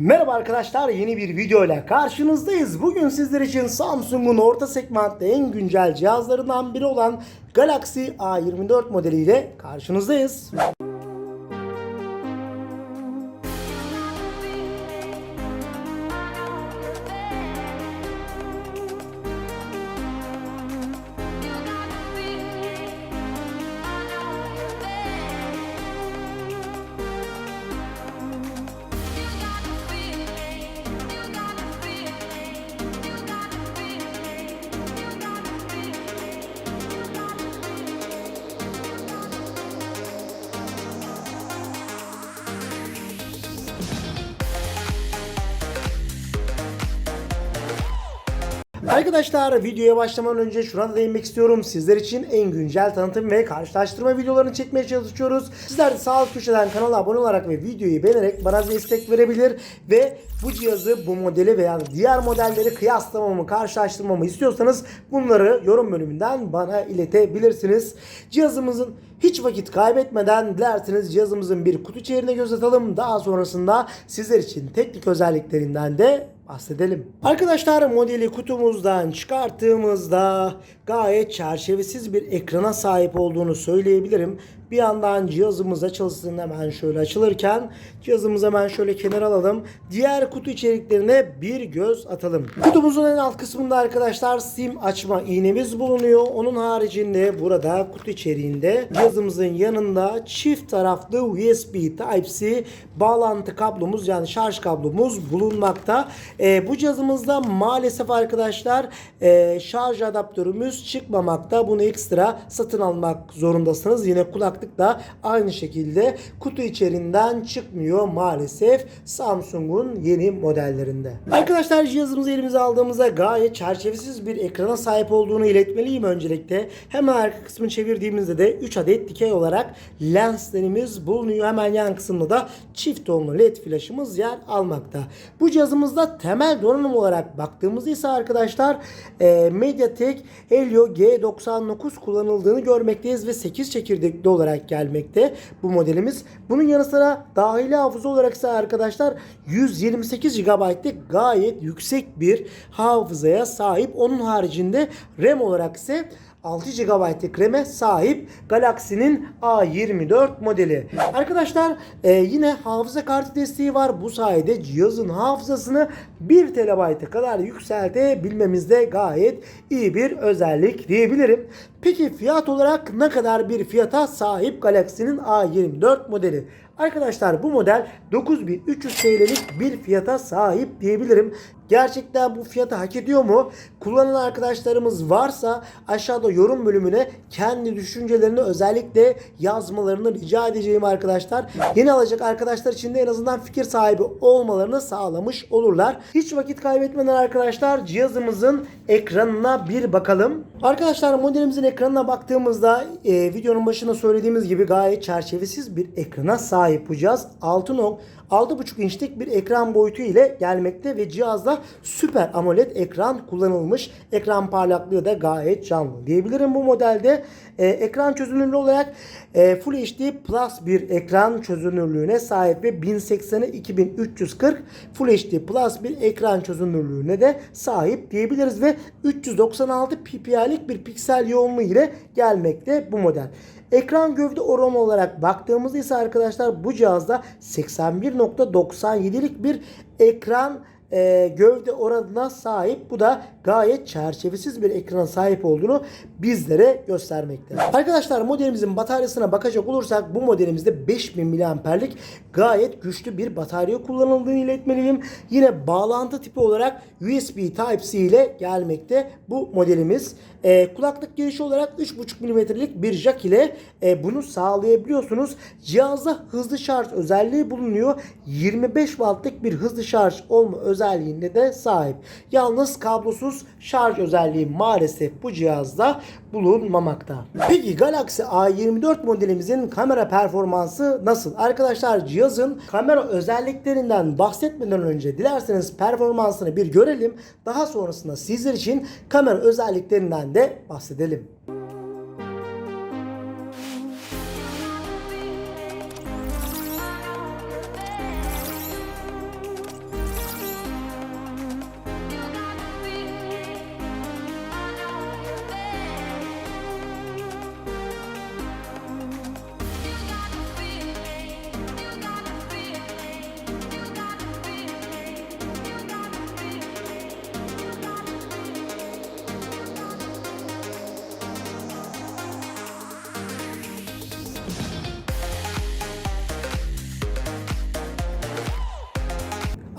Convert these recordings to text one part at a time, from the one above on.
Merhaba arkadaşlar yeni bir video ile karşınızdayız. Bugün sizler için Samsung'un orta segmentte en güncel cihazlarından biri olan Galaxy A24 modeliyle karşınızdayız. Arkadaşlar videoya başlamadan önce şuna da değinmek istiyorum. Sizler için en güncel tanıtım ve karşılaştırma videolarını çekmeye çalışıyoruz. Sizler de sağ alt köşeden kanala abone olarak ve videoyu beğenerek bana destek verebilir ve bu cihazı, bu modeli veya diğer modelleri kıyaslamamı, karşılaştırmamı istiyorsanız bunları yorum bölümünden bana iletebilirsiniz. Cihazımızın hiç vakit kaybetmeden dilerseniz cihazımızın bir kutu içeriğine göz atalım. Daha sonrasında sizler için teknik özelliklerinden de bahsedelim. Arkadaşlar modeli kutumuzdan çıkarttığımızda gayet çerçevesiz bir ekrana sahip olduğunu söyleyebilirim. Bir yandan cihazımız açılsın hemen şöyle açılırken cihazımızı hemen şöyle kenara alalım. Diğer kutu içeriklerine bir göz atalım. Kutumuzun en alt kısmında arkadaşlar sim açma iğnemiz bulunuyor. Onun haricinde burada kutu içeriğinde cihazımızın yanında çift taraflı USB Type-C bağlantı kablomuz yani şarj kablomuz bulunmakta. Ee, bu cihazımızda maalesef arkadaşlar e, şarj adaptörümüz çıkmamakta. Bunu ekstra satın almak zorundasınız. Yine kulaklık da aynı şekilde kutu içerisinden çıkmıyor maalesef Samsung'un yeni modellerinde. Arkadaşlar cihazımızı elimize aldığımızda gayet çerçevesiz bir ekrana sahip olduğunu iletmeliyim öncelikle. Hemen arka kısmını çevirdiğimizde de 3 adet dikey olarak lenslerimiz bulunuyor. Hemen yan kısımda da çift tonlu led flaşımız yer almakta. Bu cihazımızda temel donanım olarak baktığımızda ise arkadaşlar e, MediaTek Helio G99 kullanıldığını görmekteyiz ve 8 çekirdekli olarak gelmekte bu modelimiz. Bunun yanı sıra dahili hafıza olarak ise arkadaşlar 128 GB'lık gayet yüksek bir hafızaya sahip. Onun haricinde RAM olarak ise 6 GB'lık RAM'e sahip Galaxy'nin A24 modeli. Arkadaşlar e, yine hafıza kartı desteği var. Bu sayede cihazın hafızasını 1 TB'e kadar yükseltebilmemizde gayet iyi bir özellik diyebilirim. Peki fiyat olarak ne kadar bir fiyata sahip Galaxy'nin A24 modeli? Arkadaşlar bu model 9300 TL'lik bir fiyata sahip diyebilirim. Gerçekten bu fiyatı hak ediyor mu? Kullanan arkadaşlarımız varsa aşağıda yorum bölümüne kendi düşüncelerini özellikle yazmalarını rica edeceğim arkadaşlar. Yeni alacak arkadaşlar için de en azından fikir sahibi olmalarını sağlamış olurlar. Hiç vakit kaybetmeden arkadaşlar cihazımızın ekranına bir bakalım. Arkadaşlar modelimizin ekranına baktığımızda e, videonun başında söylediğimiz gibi gayet çerçevesiz bir ekrana sahip bu cihaz. 6 nok 6.5 inçlik bir ekran boyutu ile gelmekte ve cihazda Süper AMOLED ekran kullanılmış. Ekran parlaklığı da gayet canlı diyebilirim bu modelde. Ee, ekran çözünürlüğü olarak e, Full HD Plus bir ekran çözünürlüğüne sahip ve 1080'e 2340 Full HD Plus bir ekran çözünürlüğüne de sahip diyebiliriz ve 396 ppi'lik bir piksel yoğunluğu ile gelmekte bu model. Ekran gövde oranı olarak baktığımızda ise arkadaşlar bu cihazda 81.97'lik bir ekran e, gövde oranına sahip. Bu da gayet çerçevesiz bir ekrana sahip olduğunu bizlere göstermekte. Arkadaşlar modelimizin bataryasına bakacak olursak bu modelimizde 5000 mAh'lik gayet güçlü bir batarya kullanıldığını iletmeliyim. Yine bağlantı tipi olarak USB Type-C ile gelmekte bu modelimiz. E, kulaklık girişi olarak 3.5 mm'lik bir jack ile e, bunu sağlayabiliyorsunuz. Cihazda hızlı şarj özelliği bulunuyor. 25 wattlık bir hızlı şarj olma özelliğinde de sahip. Yalnız kablosuz şarj özelliği maalesef bu cihazda bulunmamakta. Peki Galaxy A24 modelimizin kamera performansı nasıl? Arkadaşlar cihazın kamera özelliklerinden bahsetmeden önce dilerseniz performansını bir görelim. Daha sonrasında sizler için kamera özelliklerinden de bahsedelim.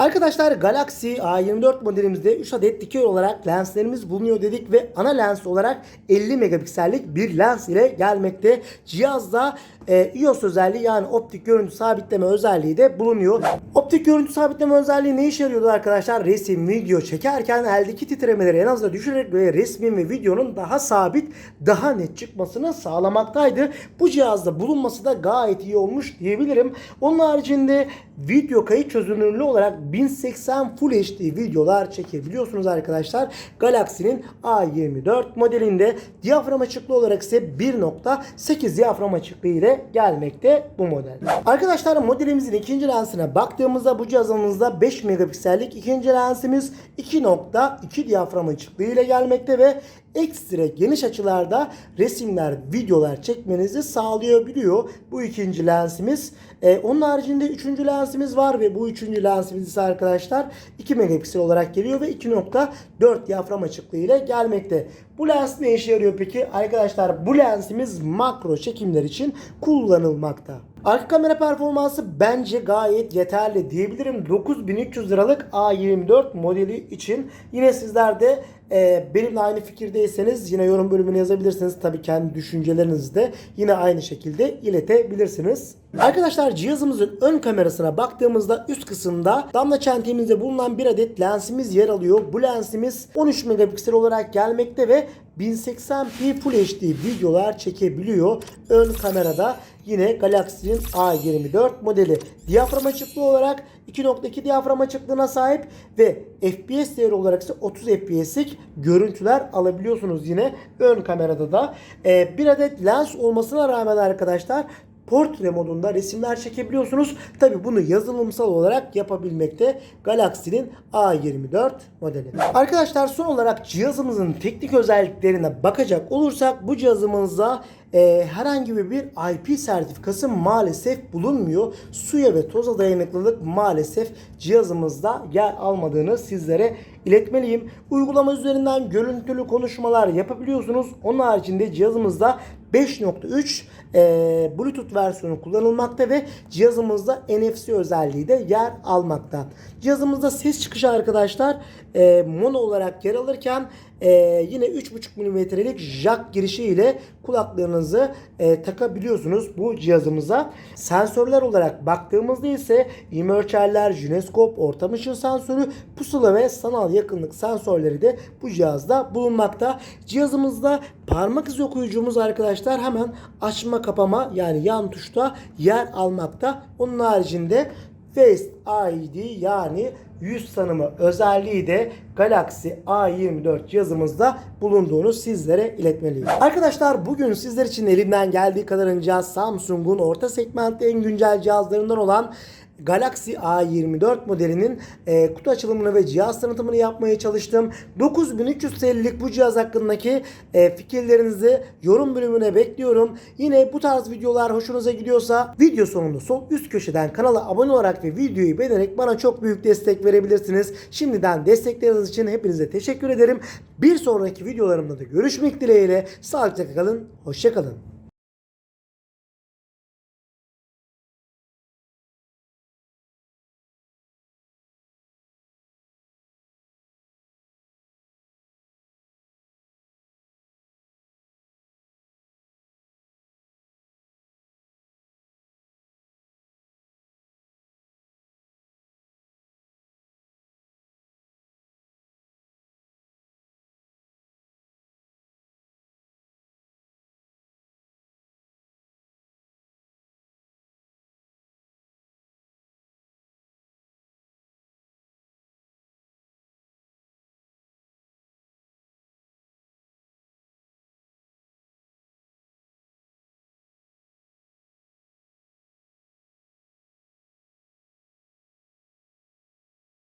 Arkadaşlar Galaxy A24 modelimizde 3 adet dikey olarak lenslerimiz bulunuyor dedik ve ana lens olarak 50 megapiksellik bir lens ile gelmekte. Cihazda e, iOS özelliği yani optik görüntü sabitleme özelliği de bulunuyor. Optik görüntü sabitleme özelliği ne işe yarıyordu arkadaşlar? Resim, video çekerken eldeki titremeleri en aza düşürerek ve resmin ve videonun daha sabit, daha net çıkmasını sağlamaktaydı. Bu cihazda bulunması da gayet iyi olmuş diyebilirim. Onun haricinde video kayıt çözünürlüğü olarak 1080 Full HD videolar çekebiliyorsunuz arkadaşlar. Galaxy'nin A24 modelinde diyafram açıklığı olarak ise 1.8 diyafram açıklığı ile gelmekte bu model. Arkadaşlar modelimizin ikinci lensine baktığımızda bu cihazımızda 5 megapiksellik ikinci lensimiz 2.2 diyafram açıklığı ile gelmekte ve ekstra geniş açılarda resimler, videolar çekmenizi sağlayabiliyor. Bu ikinci lensimiz. Ee, onun haricinde üçüncü lensimiz var ve bu üçüncü lensimiz ise arkadaşlar 2 megapiksel olarak geliyor ve 2.4 diyafram açıklığı ile gelmekte. Bu lens ne işe yarıyor peki? Arkadaşlar bu lensimiz makro çekimler için kullanılmakta. Arka kamera performansı bence gayet yeterli diyebilirim. 9300 liralık A24 modeli için yine sizler de e, benimle aynı fikirdeyseniz yine yorum bölümüne yazabilirsiniz. Tabii kendi düşüncelerinizi de yine aynı şekilde iletebilirsiniz. Arkadaşlar cihazımızın ön kamerasına baktığımızda üst kısımda damla çentemizde bulunan bir adet lensimiz yer alıyor. Bu lensimiz 13 megapiksel olarak gelmekte ve 1080p Full HD videolar çekebiliyor. Ön kamerada yine Galaxy'nin A24 modeli. Diyafram açıklığı olarak 2.2 diyafram açıklığına sahip ve FPS değeri olarak ise 30 FPS'lik görüntüler alabiliyorsunuz yine ön kamerada da. Ee, bir adet lens olmasına rağmen arkadaşlar portre modunda resimler çekebiliyorsunuz. Tabi bunu yazılımsal olarak yapabilmekte Galaxy'nin A24 modeli. Arkadaşlar son olarak cihazımızın teknik özelliklerine bakacak olursak bu cihazımızda e, herhangi bir IP sertifikası maalesef bulunmuyor. Suya ve toza dayanıklılık maalesef cihazımızda yer almadığını sizlere iletmeliyim. Uygulama üzerinden görüntülü konuşmalar yapabiliyorsunuz. Onun haricinde cihazımızda 5.3 e, Bluetooth versiyonu kullanılmakta ve cihazımızda NFC özelliği de yer almakta. Cihazımızda ses çıkışı arkadaşlar e, mono olarak yer alırken e, yine 3.5 mm'lik jack girişi ile kulaklarınızı e, takabiliyorsunuz bu cihazımıza. Sensörler olarak baktığımızda ise immerçerler, jiroskop, ortam ışığı sensörü, pusula ve sanal yakınlık sensörleri de bu cihazda bulunmakta. Cihazımızda parmak izi okuyucumuz arkadaşlar hemen açma kapama yani yan tuşta yer almakta. Onun haricinde Face ID yani yüz tanımı özelliği de Galaxy A24 cihazımızda bulunduğunu sizlere iletmeliyim. Arkadaşlar bugün sizler için elimden geldiği kadarınca Samsung'un orta segmentte en güncel cihazlarından olan Galaxy A24 modelinin e, kutu açılımını ve cihaz tanıtımını yapmaya çalıştım. 9300 TL'lik bu cihaz hakkındaki e, fikirlerinizi yorum bölümüne bekliyorum. Yine bu tarz videolar hoşunuza gidiyorsa video sonunda sol üst köşeden kanala abone olarak ve videoyu beğenerek bana çok büyük destek verebilirsiniz. Şimdiden destekleriniz için hepinize teşekkür ederim. Bir sonraki videolarımda da görüşmek dileğiyle. Sağlıcakla kalın, hoşçakalın.